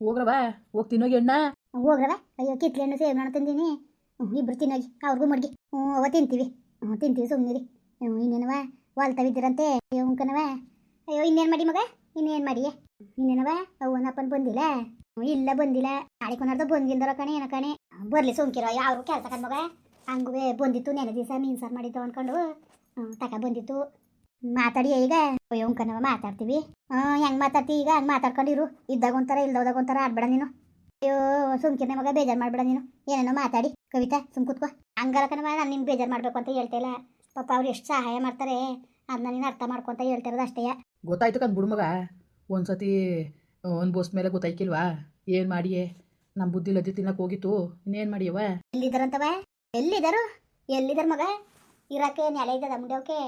ಹೋಗ್ರವ? ಹೋಗಿ ತಿನ್ನೋಗಿ ಅಣ್ಣ ಹೋಗ್ರವ? ಅಯ್ಯೋ ಕಿತ್ಲೆ ಹಣ್ಣು ಸೇವ್ ಮಾಡ ತಂದೀನಿ. ಇಬ್ರು ತಿನ್ನೋಗಿ, ಅವ್ರಿಗೂ ಮಡ್ಗಿ. ಹ್ಞೂ ಅವ ತಿಂತೀವಿ. ಹ್ಞೂ ತಿಂತೀವಿ ಸುಮ್ಮನಿರಿ ಹ್ಞೂ ಇನ್ನೇನವ? ವಾಲ್ತಾವಿದ್ದೀರಂತೆ ಅಯ್ಯೋ, ಉಂಕನವ. ಅಯ್ಯೋ, ಇನ್ನೇನು ಮಾಡಿ ಮಗ? ಇನ್ನೇನು ಮಾಡಿ ಇನ್ನೇನವ? ಅವನಪ್ಪನ ಬಂದಿಲ್ಲ. ಇಲ್ಲ, ಬಂದಿಲ್ಲ. ನಾಳೆ ಕೊನಾರ್ದ ಬಂದಿಂದರ ಕಣೆ, ಏನೋ ಕಣೆ? ಬರ್ಲಿ ಸೋಂಕಿರೋ ಯಾರು ಕೆಲಸ ಕಣ್ ಮಗ? ಹಂಗುವೆ ಬಂದಿತ್ತು ನೆನೆ ದಿವಸ ಮೀನು ಸಾರು ಮಾಡಿದ್ದು ಅನ್ಕೊಂಡು ತಕ ಬಂದಿತ್ತು. ಮಾತಾಡಿ ಈಗ. ಅಯ್ಯೋ ಉಂಕನವ ಮಾತಾಡ್ತೀವಿ. ಹಾಂ ಹೆಂಗ್ ಮಾತಾಡ್ತಿ ಈಗ? ಹಂಗೆ ಮಾತಾಡ್ಕೊಂಡಿರು. ಇದ್ದಾಗ ಒಂಥರ ಇಲ್ದೋದಾಗ ಒಂಥರ ಆಡ್ಬೇಡ ನೀನು. ಅಯ್ಯೋ ಸುಮ್ಕಿನ ಮಗ ಬೇಜಾರು ಮಾಡ್ಬೇಡ ನೀನು. ಏನೇನೋ ಮಾತಾಡಿ. ಕವಿತಾ ಸುಮ್ ಕೂತ್ಕೋ. ಹಂಗಲ್ಲ ಕಣವ ನಾನು ನಿನ್ನ ಬೇಜಾರು ಮಾಡ್ಬೇಕು ಅಂತ ಹೇಳ್ತಾ ಇಲ್ಲ. ಪಾಪ ಅವ್ರು ಎಷ್ಟು ಸಹಾಯ ಮಾಡ್ತಾರೆ. ಅದನ್ನ ನೀನು ಅರ್ಥ ಮಾಡ್ಕೊಂತ ಹೇಳ್ತಿರೋದು ಅಷ್ಟೇ. ಗೊತ್ತಾಯ್ತು ಕನ್ ಬಿಡು ಮಗ ಒಂದ್ಸತಿ ಬೋಸ್ ಮೇಲೆ ಗೊತ್ತಾಯ್ಕಿಲ್ವಾ? ಏನು ಮಾಡಿಯೇ? ನಮ್ಮ ಬುದ್ಧಿ ಲದ್ದಿ ತಿನ್ನಕ್ಕೆ ಹೋಗಿತ್ತು. ಇನ್ನೇನು ಮಾಡಿಯವ ಎಲ್ಲಿದ್ದಾರಂತವ ಎಲ್ಲಿದಾರು ಎಲ್ಲಿದ್ದಾರ ಮಗ? ಇರಕ್ಕೆ ನೆಲೆ ಇದ್ದದ ಮುಂಡೆವಕ್ಕೆ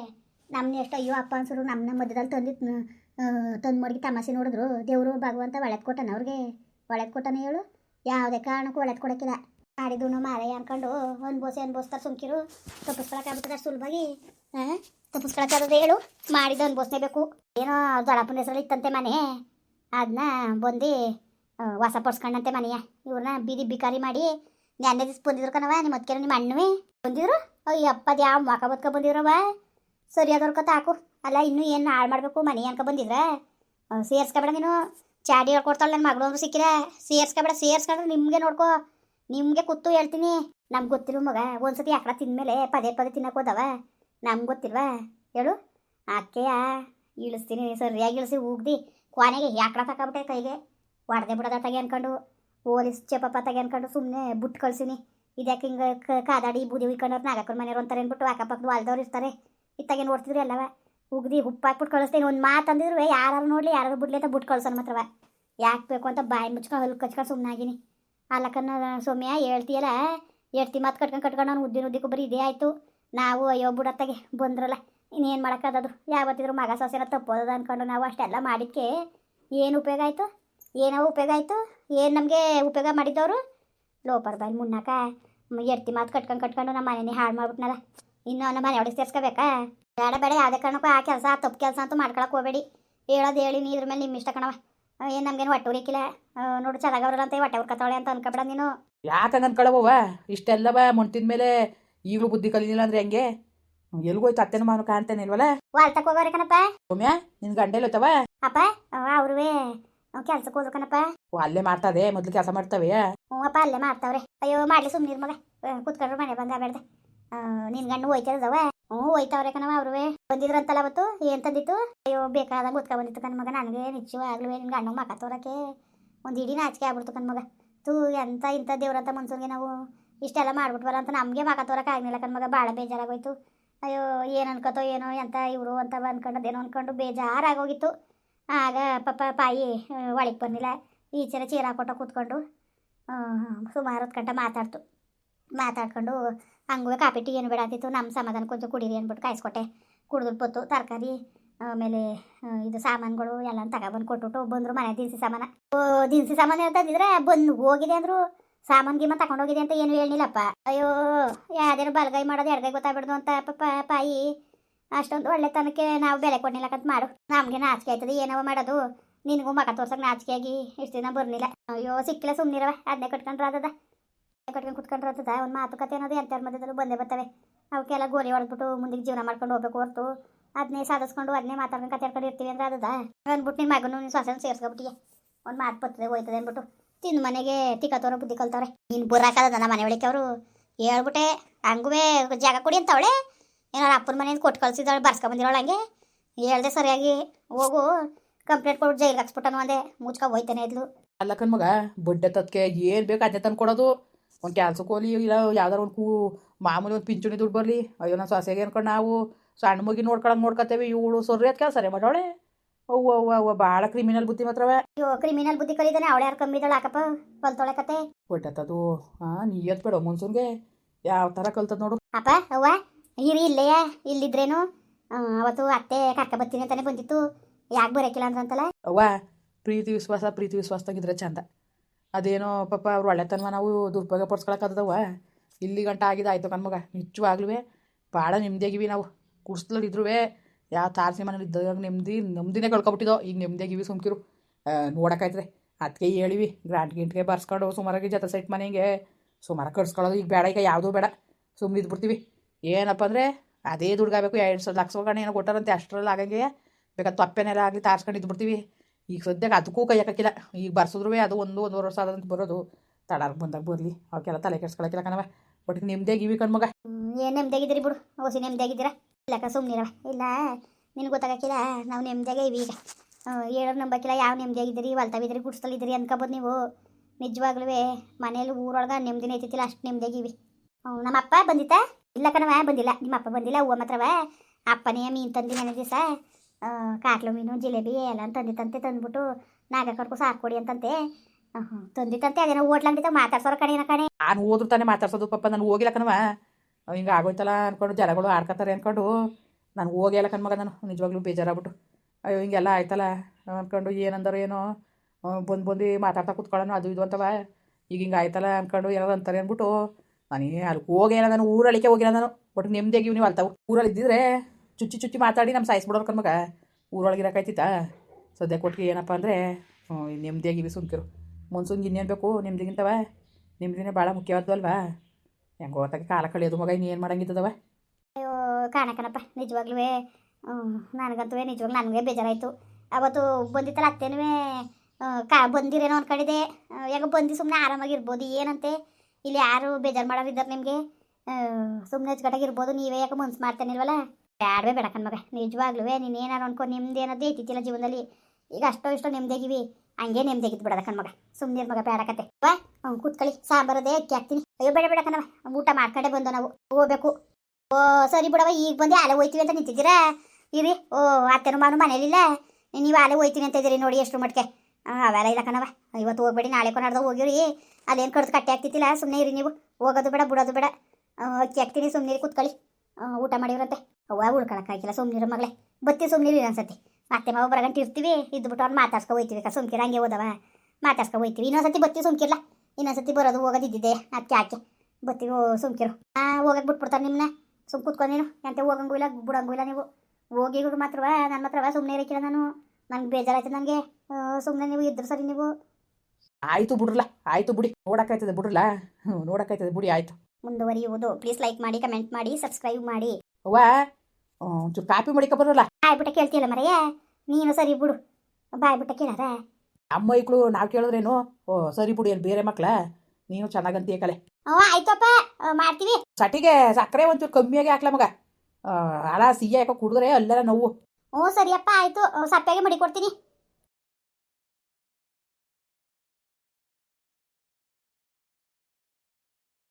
ನಮ್ಮನ್ನ ಎಷ್ಟು ಅಯ್ಯೋ, ಅಪ್ಪ ಅನ್ಸರು ನಮ್ಮನ್ನ ಮಧ್ಯದಲ್ಲಿ ತಂದಿತ್ತು ತಂದು ಮಡಗಿ ತಮಾಷೆ ನೋಡಿದ್ರು. ದೇವರು ಭಗವಂತ ಒಳ್ಳೇದು ಕೊಟ್ಟನ ಅವ್ರಿಗೆ? ಒಳ್ಳೇದು ಕೊಟ್ಟನ ಹೇಳು? ಯಾವುದೇ ಕಾರಣಕ್ಕೂ ಒಳ್ಳೆದು ಕೊಡೋಕ್ಕಿಲ್ಲ. ಮಾಡಿದ್ದು ಮಾರಯ್ಯ ಅನ್ಕೊಂಡು ಅನ್ಬೋಸಿ ಅನ್ಬೋಸ್ತಾರೆ ಸುಮ್ಕಿರು. ತಪ್ಪಿಸ್ಕೊಳಕ್ಕಾಗ್ಬಿಟ್ಟದ ಸುಲಭಾಗಿ. ಹಾಂ ತಪ್ಪಿಸ್ಕೊಳಕ್ಕಾಗದು ಹೇಳು. ಮಾಡಿದ್ದು ಅನ್ಬೋಸ್ನೇಬೇಕು ಏನೋ ದೊಡ್ಡಪ್ಪನ ಹೆಸರಲ್ಲಿ ಇತ್ತಂತೆ ಮನೆ. ಅದನ್ನ ಬಂದು ವಾಸ ಪಡಿಸ್ಕೊಂಡಂತೆ ಮನೆಯ. ಇವ್ರನ್ನ ಬೀದಿ ಬಿಕಾರಿ ಮಾಡಿ ನೆನ್ನೆ ದಿವ್ಸ ಬಂದಿದ್ರು ಕಣವ ನಿಮ್ಮ ಅದಕ್ಕೆ ನಿಮ್ಮ ಅಣ್ಣವೇ. ಬಂದಿದ್ರು? ಅಯ್ಯಪ್ಪ ಯಾವ ಮಕ ಬದ್ಕ ಬಂದಿದ್ರವ ಸರಿಯಾದವ್ರ ಹಾಕು. ಅಲ್ಲ, ಇನ್ನೂ ಏನು ಹಾಳು ಮಾಡಬೇಕು? ಮನೆ ಅನ್ಕ ಬಂದಿದ್ರೆ? ಸೇರ್ಸ್ಕೊಬೇಡ ನೀನು. ಚಾಡಿ ಹೇಳ್ಕೊಡ್ತಾಳೆ ನನ್ನ ಮಗಳು ಅಂದ್ರು ಸಿಕ್ಕಿರ ಸೇರ್ಸ್ಕೊಬೇಡ ಸೇರ್ಸ್ಕೊಂಡ್ರೆ ನಿಮಗೆ ನೋಡ್ಕೋ. ನಿಮಗೆ ಕೂತು ಹೇಳ್ತೀನಿ. ನಮ್ಗೆ ಗೊತ್ತಿಲ್ಲ ಮಗ? ಒಂದ್ಸತಿ ಆಕಳ ತಿಂದ್ಮೇಲೆ ಪದೇ ಪದೇ ತಿನ್ನಕ್ಕೆ ನಮ್ಗೆ ಗೊತ್ತಿಲ್ವಾ? ಹೇಳು. ಅಕ್ಕೆಯ, ಇಳಿಸ್ತೀನಿ. ಸರಿಯಾಗಿ ಇಳಿಸಿ ಉಗ್ದಿ. ಕೊನೆಗೆ ಯಾಕಡೆ ತಗೊಬಿಟ್ಟೆ ಕೈಗೆ. ಹೊಡೆದೆ ಬಿಡೋದ ತಗೆ ಅನ್ಕೊಂಡು. ಪೊಲೀಸ್ ಚಪಪ್ಪ ತಗೆ ಅನ್ಕೊಂಡು ಸುಮ್ಮನೆ ಬುಟ್ಟು ಕಳ್ಸಿನಿ. ಇದ್ಯಾಕೆ ಹಿಂಗೆ ಕಾದಾಡಿ ಬೂದಿ ಉಯ್ಕೊಂಡವ್ರು ನಾಗಕ್ಕನ ಮನೆಯವ್ರು ಅಂತಾರೆ ಅಂದ್ಬಿಟ್ಟು ಅಕ್ಕಪಕ್ಕದ ವಾಲ್ದವ್ರು ಇರ್ತಾರೆ. ಇತ್ತಾಗೆ ನೋಡ್ತಿದ್ರು ಎಲ್ಲವ? ಉಗ್ದಿ ಉಪ್ಪು ಹಾಕ್ಬಿಟ್ಟು ಕಳಿಸ್ತೀನಿ. ಒಂದು ಮಾತು ಅಂದಿದ್ರು ಯಾರು ನೋಡಲಿ ಯಾರು ಬಿಡ್ಲಿ ಅಂತ ಬಿಟ್ಟು ಕಳ್ಸೋಣ ಮಾತ್ರವ. ಯಾಕೆ ಬೇಕು ಅಂತ ಬಾಯಿ ಮುಚ್ಕೊಂಡು ಹಲ್ಲು ಕಚ್ಕೊಂಡು ಸುಮ್ಮನಾಗಿನಿ ಅಲ್ಲಕ್ಕನ್ನ ಸೌಮ್ಯ, ಹೇಳ್ತೀಯಲ್ಲ, ಹೇಳ್ತಿ ಮಾತು ಕಟ್ಕೊಂಡು ಕಟ್ಕೊಂಡು ನಾನು ಉದ್ದಿನ ಉದ್ದಿಕ್ಕೆ ಬರೀ ಇದೇ ಆಯಿತು. ನಾವು ಅಯ್ಯೋ ಬಿಡತ್ತಾಗೆ ಬಂದ್ರಲ್ಲ. ಇನ್ನೇನು ಮಾಡೋಕ್ಕದದು. ಯಾವತ್ತಿದ್ರು ಮಗ ಸೊಸೆನ ತಪ್ಪೋದದ ಅಂದ್ಕೊಂಡು ನಾವು ಅಷ್ಟೆಲ್ಲ ಮಾಡಿದ್ಕೆ ಏನು ಉಪಯೋಗ ಆಯಿತು? ಏನೋ ಉಪಯೋಗ ಆಯಿತು? ಏನು ನಮಗೆ ಉಪಯೋಗ ಮಾಡಿದ್ದವರು? ಲೋಪರ್ ಬಾಯಿ ಮುನ್ನಾಕ ಎಡ್ತಿ ಮಾತು ಕಟ್ಕೊಂಡು ಕಟ್ಕೊಂಡು ನಮ್ಮ ಮನೇನೇ ಹಾಳು ಮಾಡ್ಬಿಟ್ನಲ್ಲ. ಇನ್ನು ಅವನ ಮನೆ ಒಳಗೆ ಸೇರ್ಸ್ಕೋಬೇಕಾ? ಬೇಡ ಬೇಡ ಯಾವುದೇ ಕಾರಣಕ್ಕೂ ಆ ಕೆಲಸ ತಪ್ಪು ಕೆಲಸ ಅಂತೂ ಮಾಡ್ಕೊಳಕ್ಕೆ ಹೋಗಬೇಡಿ. ಹೇಳೋದು ಹೇಳಿ ನೀ ಇದ್ರ ಮೇಲೆ ನಿಮ್ಮ ಇಷ್ಟ ಕಣವ ಏನು ನಮ್ಗೇನು ಹೊಟ್ಟೆ ಉರಿಕಿಲ್ಲ. ನೋಡು ಚೆನ್ನಾಗವ್ರಲ್ಲ ಅಂತ ಹೊಟ್ಟೆ ಉರ್ಕತ್ತಾಳೆ ಅಂತ ಅನ್ಕೊಬೇಡ ನೀನು. ಯಾಕೆ ಇಷ್ಟೆಲ್ಲ ಬಾ ಮೊಂಟಿದ ಮೇಲೆ ಈಗಲೂ ಬುದ್ಧಿ ಕಲಿಲಿಲ್ಲ ಅಂದ್ರೆ ಹೆಂಗೆ? ಎಲ್ಗೋಯ್ತು ಅತ್ತೆನ ಮಾನು ಕಾಣ್ತೇನೆ ಇಲ್ವಲ್ಲ ವಾಲ್ತಕ್ಕೆ ಹೋಗೋರಿ ಕಣಪ್ಪ. ಸೌಮ್ಯ ನಿನ್ ಗಂಡ ಇಲ್ಲತ್ತವ ಅಪ್ಪ ಅವ್ರವೇ. ಕೆಲ್ಸಕ್ಕೆ ಹೋದ್ರು ಕಣಪ್ಪ. ಅಲ್ಲೇ ಮಾಡ್ತದೆ ಮೊದ್ಲು ಕೆಲಸ ಮಾಡ್ತಾವೆ ಹ್ಞೂ ಅಪ್ಪ ಅಲ್ಲೇ ಮಾಡ್ತಾವ್ರೆ. ಅಯ್ಯೋ ಮಾಡ್ಲಿ ಸುಮ್ಮನೆ ಮಗ. ಕೂತ್ಕೊಂಡ್ರು ಮನೆ ಬಂದ ಬೇಡ್ದೆ ನಿನ್ ಗಂಡು ಹೋಯ್ತದವ ಹ್ಞೂ, ಹೋಯ್ತಾವ್ರೆ ಕಣವ ಅವ್ರುವೆ. ಬಂದಿದ್ರಂತಲ್ಲ ಅವತ್ತು? ಏನ್ ತಂದಿತ್ತು? ಅಯ್ಯೋ, ಬೇಕಾದಾಗ ಗೊತ್ಕ ಬಂದಿತ್ತು ಕಣ್ ಮಗ. ನನಗೆ ನಿಜವಾಗ್ಲೂ ನಿನ್ ಗಂಡು ಮಕ ತೋರಕ್ಕೆ. ಒಂದು ಇಡೀ ನಾಚಿಕೆ ಆಗ್ಬಿಡ್ತು ಕಣ್ ಮಗ. ತೂ ಎಂತ ಇಂಥ ದೇವ್ರಂತ ಮನ್ಸೂನ್ಗೆ ನಾವು ಇಷ್ಟೆಲ್ಲ ಮಾಡ್ಬಿಟ್ವಲ್ಲ ಅಂತ ನಮಗೆ ಮಕ ತೋರಕ್ಕೆ ಆಗ್ಲಿಲ್ಲ ಕಣ್ ಮಗ. ಭಾಳ ಬೇಜಾರಾಗೋಯ್ತು. ಅಯ್ಯೋ, ಏನು ಅನ್ಕೋತೋ ಏನೋ, ಎಂತ ಇವರು ಅಂತ ಅನ್ಕೊಂಡದೇನೋ ಅನ್ಕೊಂಡು ಬೇಜಾರಾಗೋಗಿತ್ತು. ಆಗ ಪಾಪ ಪಾಯಿ ಒಳಗೆ ಬಂದಿಲ್ಲ. ಈಚೆರ ಚೀರ ಕೊಟ್ಟ ಕೂತ್ಕೊಂಡು ಸುಮಾರು ಹೊತ್ತು ಗಂಟೆ ಮಾತಾಡ್ತು. ಮಾತಾಡ್ಕೊಂಡು ಹಂಗೂ ಕಾಫಿ ಟೀ ಏನು ಬೇಡಾತಿತ್ತು ನಮ್ಮ ಸಮಾಧಾನ ಕೊಂಚ ಕುಡೀರಿ ಅಂದ್ಬಿಟ್ಟು ಕಾಯಿಸ್ಕೊಟ್ಟೆ. ಕುಡಿದ್ರು ಪೊತ್ತು ತರಕಾರಿ ಆಮೇಲೆ ಇದು ಸಾಮಾನುಗಳು ಎಲ್ಲ ತಗೊಬಂದು ಕೊಟ್ಬಿಟ್ಟು ಬಂದರು ಮನೆ ದಿನಸಿ ಸಾಮಾನು. ದಿನಸಿ ಸಾಮಾನು ಹೇಳ್ತಿದ್ರೆ ಬಂದು ಹೋಗಿದೆ ಅಂದರು. ಸಾಮಾನು ಗೀಮ ತಗೊಂಡು ಹೋಗಿದೆ ಅಂತ ಏನು ಹೇಳಿಲ್ಲಪ್ಪ ಅಯ್ಯೋ ಯಾವ್ದಾರು ಬಲಗೈ ಮಾಡೋದು ಎಡಗೈ ಗೊತ್ತಾಗ್ಬಿಡ್ದು ಅಂತ ಪಾಪ ಪಾಯಿ ಅಷ್ಟೊಂದು ಒಳ್ಳೆತನಕ್ಕೆ ನಾವು ಬೆಲೆ ಕೊಡ್ನಿಲ್ಲಕಂತ ಮಾಡು. ನಮಗೆ ನಾಚಿಕೆ ಆಯ್ತದೆ. ಏನವ ಮಾಡೋದು? ನಿನಗೂ ಮಗ ತೋರ್ಸಕ್ಕೆ ನಾಚಿಕೆ ಆಗಿ ಇಷ್ಟು ದಿನ ಬರ್ನಿಲ್ಲ. ಅಯ್ಯೋ, ಸಿಕ್ಕಿಲ್ಲ ಸುಮ್ಮನಿರವ ಅದನ್ನೇ ಕಟ್ಕೊಂಡ್ರೆ ಆದದ. ಕಟ್ಕೊಂಡು ಕುತ್ಕೊಂಡ್ರೆ ಅಂತದ ಒಂದು ಮಾತುಕತೆ ಅನ್ನೋದು ಎಂಥವ್ರ ಮಧ್ಯದಲ್ಲೂ ಬಂದೇ ಬರ್ತವೆ. ಅವಕ್ಕೆಲ್ಲ ಗೋಲಿ ಹೊಡೆದ್ಬಿಟ್ಟು ಮುಂದಿಗೆ ಜೀವನ ಮಾಡ್ಕೊಂಡು ಹೋಗ್ಬೇಕು ಹೊರತು. ಅದನ್ನೇ ಸಾಧಿಸ್ಕೊಂಡು ಅದನ್ನೇ ಮಾತಾಡ್ಕೊಂಡು ಕತೆ ಇರ್ತೀವಿ ಅಂದ್ರೆ ಅದದ? ಅಂದ್ಬಿಟ್ಟು ನಿಮ್ಮ ಮಗನೂ ನಿನ್ನ ಸೊಸೆನ ಸೇರಿಸ್ಕೊಬಿಟ್ಟಿಗೆ. ಒಂದು ಮಾತು ಬರ್ತದೆ ಹೋಯ್ತದೆ ಅಂದ್ಬಿಟ್ಟು. ತಿಂದು ಮನೆಗೆ ತಿಕ್ಕತ್ತವ್ರ ಬುದ್ಧಿ ಕಲ್ತವ್ರೆ. ನೀನು ಬುರಾಕದ ನನ್ನ ಮನೆ ಒಳಗೆ ಅವರು. ಹೇಳ್ಬಿಟ್ಟೆ ಹಂಗೂ ಜಾಗ ಕೊಡಿ ಅಂತವಳೆ. ಏನಾರು ಅಪ್ಪನ ಮನೆಯಿಂದ ಕೊಟ್ಟು ಕಳ್ಸಿದ್ದಾಳೆ ಬರ್ಸ್ಕೊ ಬಂದಿರೋಳು ಹಂಗೆ. ಹೇಳ್ದೆ ಸರಿಯಾಗಿ, ಹೋಗು, ಕಂಪ್ಲೇಂಟ್ ಕೊಟ್ಟು ಜೈಲಿಗೆ ಹಾಕ್ಸ್ಬಿಟ್ಟನು ಅಂದೆ. ಮುಚ್ಕೊ ಹೋಯ್ತಾನೆ ಇದ್ಲು. ಅಲ್ಲ ಕಣ್ ಮಗ, ಬಡ್ಡೆ ತತ್ಕೆ ಏನು ಬೇಕು ಅದೇ ತಂದು ಕೊಡೋದು ಒಂದು ಕೆಲ್ಸಕ್ಕೆ ಹೋಗಲಿ ಇಲ್ಲ ಯಾವ್ದಾರು ಒಂದು ಕೂ ಮಾಮೂಲಿ ಒಂದು ಪಿಂಚಣಿ ದುಡ್ಡು ಬರಲಿ ಅಯ್ಯೋ ನಾನು ಸೊಸೆಗೆ ಅನ್ಕೊಂಡು ನಾವು ಸಣ್ಣ ಮಗಿ ನೋಡ್ಕೊಳಂಗೆ ನೋಡ್ಕೊತೇವೆ ಇವಳು ಸೊರ್ರಿ ಅದು ಕೆಲಸ ಮಾಡೋಳೆ ಅವ್ವ ಅವ್ವ ಅವ್ವ ಭಾಳ ಕ್ರಿಮಿನಲ್ ಬುದ್ಧಿ ಮಾತ್ರವೇ ಅಯ್ಯೋ ಕ್ರಿಮಿನಲ್ ಬುದ್ಧಿ ಕಲಿತಾನೆ ಅವಳು ಯಾರು ಕಮ್ಮಿದಾಳೆ ಹಾಕಪ್ಪ ಕಲ್ತೊಳೆ ಕತೆ ಹಾಂ ನೀ ಎತ್ ಬೇಡ ಮುನ್ಸೂನ್ಗೆ ಯಾವ ಥರ ಕಲ್ತದ ನೋಡು. ಅಪ್ಪ ಅವ್ವ ಇರಿ ಇಲ್ಲೆಯ ಇಲ್ಲಿದ್ರೇನು? ಅವತ್ತು ಅತ್ತೆ ಕರ್ಕ ಬರ್ತೀನಿ ಅಂತಾನೆ ಬಂದಿತ್ತು ಯಾಕೆ ಬರೋಕಿಲ್ಲ ಅಂತಲ್ಲ ಅವ್ವ ಪ್ರೀತಿ ವಿಶ್ವಾಸ ಪ್ರೀತಿ ವಿಶ್ವಾಸದಾಗಿದ್ರೆ ಚಂದ. ಅದೇನೋ ಪಾಪ ಅವ್ರು ಒಳ್ಳೆತನ ನಾವು ದುರುಪಯೋಗ ಪಡ್ಸ್ಕೊಳಕ್ಕದವ ಇಲ್ಲಿ ಗಂಟ ಆಗಿದೆ, ಆಯ್ತು ಮಿಚ್ಚು ಆಗ್ಲೂ ಭಾಳ ನೆಮ್ಮದಿಯಾಗಿವಿ ನಾವು. ಕುಡ್ಸ್ಲಲ್ಲಿದ್ರು ಯಾವ ತಾರಸಿ ಮನೇಲಿ ಇದ್ದಾಗ ನೆಮ್ಮದಿ, ನೆಮ್ಮದಿನೇ ಕಳ್ಕೊಬಿಟ್ಟಿದೋ. ಈಗ ನೆಮ್ಮದಿಯಾಗಿವಿ ಸುಮ್ಕಿರು. ನೋಡೋಕ್ಕಾಯ್ತದೆ. ಅದಕ್ಕೆ ಹೇಳಿವಿ ಗ್ರಾಂಟ್ ಗಿಂಟ್ಗೆ ಬರ್ಸ್ಕೊಂಡು ಸುಮಾರಾಗಿ ಜೊತೆ ಸೈಟ್ ಮನೆಗೆ ಸುಮಾರು ಕಟ್ಸ್ಕೊಳ್ಳೋದು ಈಗ ಬೇಡ, ಈಗ ಯಾವುದೂ ಬೇಡ. ಸುಮ್ಮನೆ ಇದ್ಬಿಡ್ತೀವಿ. ಏನಪ್ಪ ಅಂದರೆ, ಅದೇ ದುಡ್ಗಾಗಬೇಕು. ಎರಡು ಸಾವಿರ ಲಕ್ಷ ಏನೋ ಕೊಟ್ಟಾರಂತೆ, ಅಷ್ಟರಲ್ಲಿ ಆಗಂಗೆ. ಬೇಕಾದ ತಪ್ಪೆನೆಲ್ಲ ಆಗಲಿ ತಾರ್ಸ್ಕೊಂಡು ಇದ್ಬಿಡ್ತೀವಿ. ಈಗ ಸದ್ಯಕ್ಕೆ ಅದಕ್ಕೂ ಕೈ ಹಾಕಿಲ್ಲ ಈಗ ಬರ್ಸಿದ್ರು ಅದು ಒಂದು ಒಂದೂವರೆ ವರ್ಷ ಆದಂತ ಬರೋದು. ತಡಾರ್ಗೆ ಬಂದಾಗ ಬರಲಿ. ಅವಕ್ಕೆಲ್ಲ ತಲೆ ಕೆಡ್ಸ್ಕೊಳಕ್ಕಿಲ್ಲ ಕಣವ ಒಟ್ಟಿಗೆ ನಿಮ್ದೇ ಗಿವಿ ಕಣ್ಮಗ ಏನು ನೆಮ್ಮದಿಯಾಗಿದ್ದೀರಿ ಬಿಡು. ಓಸಿ ನೆಮ್ಮದಿಯಾಗಿದ್ದೀರಾ ಇಲ್ಲಕ್ಕ ಸುಮ್ಮನಿರ ಇಲ್ಲ, ನಿನಗೆ ಗೊತ್ತಾಗಕ್ಕಿಲ್ಲ. ನಾವು ನೆಮ್ಮದಿಯಾಗೆ ಇವಿ ಈಗ. ಹೇಳೋರು ನಂಬಕ್ಕಿಲ್ಲ ಯಾವ ನೆಮ್ಮದಿಯಾಗಿದ್ದೀರಿ ಹೊಲ್ತಾವಿದ್ರಿ ಗುಡ್ಸ್ತಲ್ಲಿದ್ದೀರಿ ಅನ್ಕೋಬೋದು ನೀವು. ನಿಜವಾಗ್ಲೂ ಮನೇಲಿ ಊರೊಳಗೆ ನೆಮ್ಮದಿನೇ ಐತಿಲ್ಲ ಅಷ್ಟು ನೆಮ್ಮದಿಯಾಗಿವಿ ಹ್ಞೂ ನಮ್ಮ ಅಪ್ಪ ಬಂದಿತ್ತ? ಇಲ್ಲ ಕಣವ ಬಂದಿಲ್ಲ. ನಿಮ್ಮ ಅಪ್ಪ ಬಂದಿಲ್ಲ, ಹೂವ ಮಾತ್ರವ. ಅಪ್ಪನೇ ಮೀನು ತಂದಿ ನೆನೆ ದಿವಸ. ಕಾಟ್ಲು ಮೀನು, ಜಿಲೇಬಿ ಎಲ್ಲ ತಂತೆ ತಂದ್ಬಿಟ್ಟು ನಾಗಕರ್ಕು ಸಾಕು ಕೊಡಿ ಅಂತಂತೆ. ತಂದಿ ತಂದಿತ್ತಂತೆ, ಅದೇನೋ ಹೋಟ್ಲಂಗಿತ್ತ ಮಾತಾಡ್ಸೋರ ಕಣೇನ ಕಣೆ. ನಾನು ಹೋದ್ರು ತಾನೇ ಮಾತಾಡ್ಸೋದು ಪಪ್ಪ ನಾನು ಹೋಗಿಲ್ಲ ಕಣವ ಹಿಂಗೆ ಆಗೋಯ್ತಲ್ಲ ಅನ್ಕೊಂಡು ಜನಗಳು ಆಡ್ಕೊತಾರೆ ಅನ್ಕೊಂಡು, ನಾನು ಹೋಗಿಲ್ಲ ಕಣ್ಮಗ ನಾನು, ನಿಜವಾಗ್ಲೂ ಬೇಜಾರಾಗ್ಬಿಟ್ಟು. ಅಯ್ಯೋ, ಹಿಂಗೆಲ್ಲ ಆಯ್ತಲ್ಲ ಅಂದ್ಕೊಂಡು ಏನಂದಾರೋ ಏನೋ ಬಂದು ಬಂದು ಮಾತಾಡ್ತಾ ಕೂತ್ಕೊಳ್ಳೋಣ ಅದು ಇದು ಅಂತವ. ಈಗ ಹಿಂಗೆ ಆಯ್ತಲ್ಲ ಅಂದ್ಕೊಂಡು ಏನಾದ್ರು ಅಂತಾರೆ ಅಂದ್ಬಿಟ್ಟು ನಾನೇ ಅಲ್ಲಿ ಹೋಗಿಲ್ಲ ನಾನು ಊರಳಿಕೆ ಹೋಗಿಲ್ಲ ನಾನು. ಒಟ್ಟು ನೆಮ್ಮದಿಯಾಗಿ ನೀವು ಅಲ್ತಾವು. ಊರಲ್ಲಿ ಇದ್ದಿದ್ರೆ ಚುಚ್ಚಿ ಚುಚ್ಚಿ ಮಾತಾಡಿ ನಮ್ಮ ಸಾಯಿಸ್ಬಿಡೋರು ಮಗ ಊರೊಳಗೆ ಸದ್ಯ ಕೊಟ್ಟಿಗೆ ಏನಪ್ಪ ಅಂದರೆ ನೆಮ್ಮದಿಯಾಗಿವಿ ಸುಮ್ಕಿರು. ಮುನ್ಸೂನ್ಗೆ ಇನ್ನೇನು ಬೇಕು ನೆಮ್ಮದಿಗಿಂತವ ನೆಮ್ಮದಿನೇ ಭಾಳ ಮುಖ್ಯವಾದ್ದು ಅಲ್ವಾ? ಹೆಂಗೋ ತಗ ಕಾಲ ಕಳಿಯೋದು ಮಗ, ಇನ್ನೇನು ಮಾಡಂಗಿದ್ದದವ? ಅಯ್ಯೋ, ಕಾಣಕನಪ್ಪ ನಿಜವಾಗ್ಲೂ ನನಗಂತೂ ನಿಜವಾಗ್ಲೂ ನನಗೆ ಬೇಜಾರಾಯಿತು. ಅವತ್ತು ಬಂದಿತ್ತಲ್ಲ ಅತ್ತೇನೂ ಕಾ, ಬಂದಿರೇನೋ ಅನ್ಕೊಂಡಿದ್ದೆ. ಯಾಕ ಬಂದು ಸುಮ್ಮನೆ ಆರಾಮಾಗಿರ್ಬೋದು ಏನಂತೆ? ಇಲ್ಲಿ ಯಾರು ಬೇಜಾರು ಮಾಡೋರಿದ್ದಾರೆ ನಿಮಗೆ. ಸುಮ್ಮನೆ ಅಚ್ಚುಕಟ್ಟಾಗಿರ್ಬೋದು ನೀವೇ ಯಾಕೆ ಮನ್ಸು ಮಾಡ್ತಾನಿಲ್ವಲ್ಲ ಬ್ಯಾಡವೇ ಬೇಡ ಕಣ್ಮಗ ನಿಜವಾಗ್ಲೂ ನೀನು ಏನಾರು ಅನ್ಕೊ ನೆಮ್ಮದಿ ಅನ್ನೋದು ಇತ್ತಿತ್ತಿಲ್ಲ ಜೀವನದಲ್ಲಿ. ಈಗ ಅಷ್ಟೋ ಇಷ್ಟೋ ನೆಮ್ಮದಿಯಾಗಿವಿ ಹಂಗೆ ನೆಮ್ಮದಿಯಾಗಿದ್ದು ಬಿಡದ ಕಣ್ಮಗ ಸುಮ್ಮನೆ ಮಗ, ಬೇಡ ಕತೆ. ಹ್ಞೂ ಕೂತ್ಕೊಳ್ಳಿ ಸಾಂಬಾರದೇ ಅಕ್ಕಿ ಹಾಕ್ತೀನಿ. ಅಯ್ಯೋ, ಬೇಡ ಬೇಡ ಕಣವ ಊಟ ಮಾಡ್ಕೊಂಡೆ ಬಂದು ನಾವು. ಹೋಗ್ಬೇಕು. ಓ, ಸರಿ ಬಿಡವ ಈಗ ಬಂದು. ಅಲೆ ಹೋಯ್ತೀವಿ ಅಂತ ನಿಂತಿದ್ದೀರಾ? ಇರಿ. ಓ, ಅತ್ತೆನು ಮಾನು ಮನೇಲಿಲ್ಲ? ನೀವು ಅಲೆ ಹೋಯ್ತೀನಿ ಅಂತ ಇದ್ದೀರಿ ನೋಡಿ ಎಷ್ಟು ಮಟ್ಟಿಗೆ. ಅವೆಲ್ಲ ಇಲ್ಲ ಕಣವ ಇವತ್ತು ಹೋಗ್ಬೇಡಿ, ನಾಳೆ ಕೊನಾಡ್ದು ಹೋಗಿರಿ ಅದೇನು ಕಡ್ದು ಕಟ್ಟೆ ಆಗ್ತಿತ್ತಿಲ್ಲ ಸುಮ್ಮನೆ ಇರಿ ನೀವು. ಹೋಗೋದು ಬೇಡ, ಬಿಡೋದು ಬೇಡ. ಅಕ್ಕಿ ಹಾಕ್ತೀನಿ ಸುಮ್ಮನೆ ಕೂತ್ಕೊಳ್ಳಿ ಊಟ ಮಾಡಿವ್ರಂತೆ. ಅವ್ವ ಉಳ್ಕೊಳಕ್ಕಾಗಿಲ್ಲ ಸುಮ್ಮನಿರು ಮಗಳೇ. ಬತ್ತಿ ಸುಮ್ಮನಿರಿ ಅನ್ಸತಿ ಮತ್ತೆ ಮಾವ ಬರಗಂಟ ಇರ್ತೀವಿ ಇದ್ಬಿಟ್ಟು ಅವ್ನು ಮಾತಾಡ್ಸ್ಕೊ ಹೋಯ್ತೀವಿ ಕ ಸುಮ್ಕಿರ ಹಂಗೆ ಹೋದವ. ಮಾತಾಡ್ಸ್ಕೊ ಹೋಯ್ತೀವಿ. ಇನ್ನೊಂದ್ಸತಿ ಬತ್ತಿ ಸುಮ್ಕಿರ್ಲ? ಇನ್ನೊಂದ್ಸತಿ ಬರೋದು ಹೋಗೋದು ಇದ್ದಿದ್ದೆ ಅದಕ್ಕೆ ಬತ್ತಿ ಸುಮ್ಕಿರು. ಹಾಂ ಹೋಗಕ್ಕೆ ಬಿಟ್ಬಿಡ್ತಾರೆ ನಿಮ್ಮನ್ನ ಸುಮ್ ಕೂತ್ಕೊಂಡು ನೀನು. ಎಂತ ಹೋಗಂಗೂ ಇಲ್ಲ ಬಿಡಂಗೂ ಇಲ್ಲ ನೀವು. ಹೋಗಿ ಮಾತ್ರವ ನನ್ನ ಹತ್ರವ ಸುಮ್ಮನೆ ಇರಕ್ಕಿಲ್ಲ ನಾನು. ನಂಗೆ ಬೇಜಾರಾಯ್ತು ನನಗೆ ಸುಮ್ಮನೆ ನೀವು ಇದ್ರು ಸರಿ ನೀವು. ಆಯಿತು ಬಿಡ್ರಲ್ಲ ಆಯಿತು ಬಿಡಿ. ನೋಡೋಕ್ಕಾಯ್ತದೆ ಬಿಡ್ರಲ್ಲ ಹ್ಞೂ ನೋಡೋಕ್ಕಾಯ್ತದೆ ಬಿಡಿ ಆಯಿತು. ಮುಂದುವರಿಯುವುದು. ಪ್ಲೀಸ್ ಲೈಕ್ ಮಾಡಿ ಕಮೆಂಟ್ ಮಾಡಿ ಸಬ್ಸ್ಕ್ರೈಬ್ ಮಾಡಿ. ಅವ್ವ ಒಂಚೂರು ಕಾಪಿ ಮಾಡಿಕ ಬರೋಲ್ಲ ಬಾಯ್ ಬಿಟ್ಟ ಕೇಳ್ತಿಯಲ್ಲ ಮರೆಯ ನೀನು ಸರಿ ಬಿಡು. ಬಾಯ್ ಬಿಟ್ಟ ಕೇಳಾರ? ನಮ್ಮ ಮೈಕ್ಳು ನಾವು ಕೇಳಿದ್ರೇನು? ಓ ಸರಿ ಬಿಡು ಎಲ್ಲಿ ಬೇರೆ ಮಕ್ಳ? ನೀನು ಚೆನ್ನಾಗಂತೀಯ ಕಲೆ. ಹ್ಞೂ ಆಯ್ತಪ್ಪ. ಮಾಡ್ತೀವಿ. ಸಟಿಗೆ ಸಕ್ಕರೆ ಒಂಚೂರು ಕಮ್ಮಿಯಾಗಿ ಹಾಕ್ಲ ಮಗ. ಅಳ ಸಿಹಿ ಹಾಕೋ ಕುಡಿದ್ರೆ ಅಲ್ಲೆಲ್ಲ ನೋವು. ಹ್ಞೂ ಸರಿಯಪ್ಪ ಆಯಿತು. ಸಪ್ಪೆಗೆ ಮಡಿ ಕೊಡ್ತೀನಿ.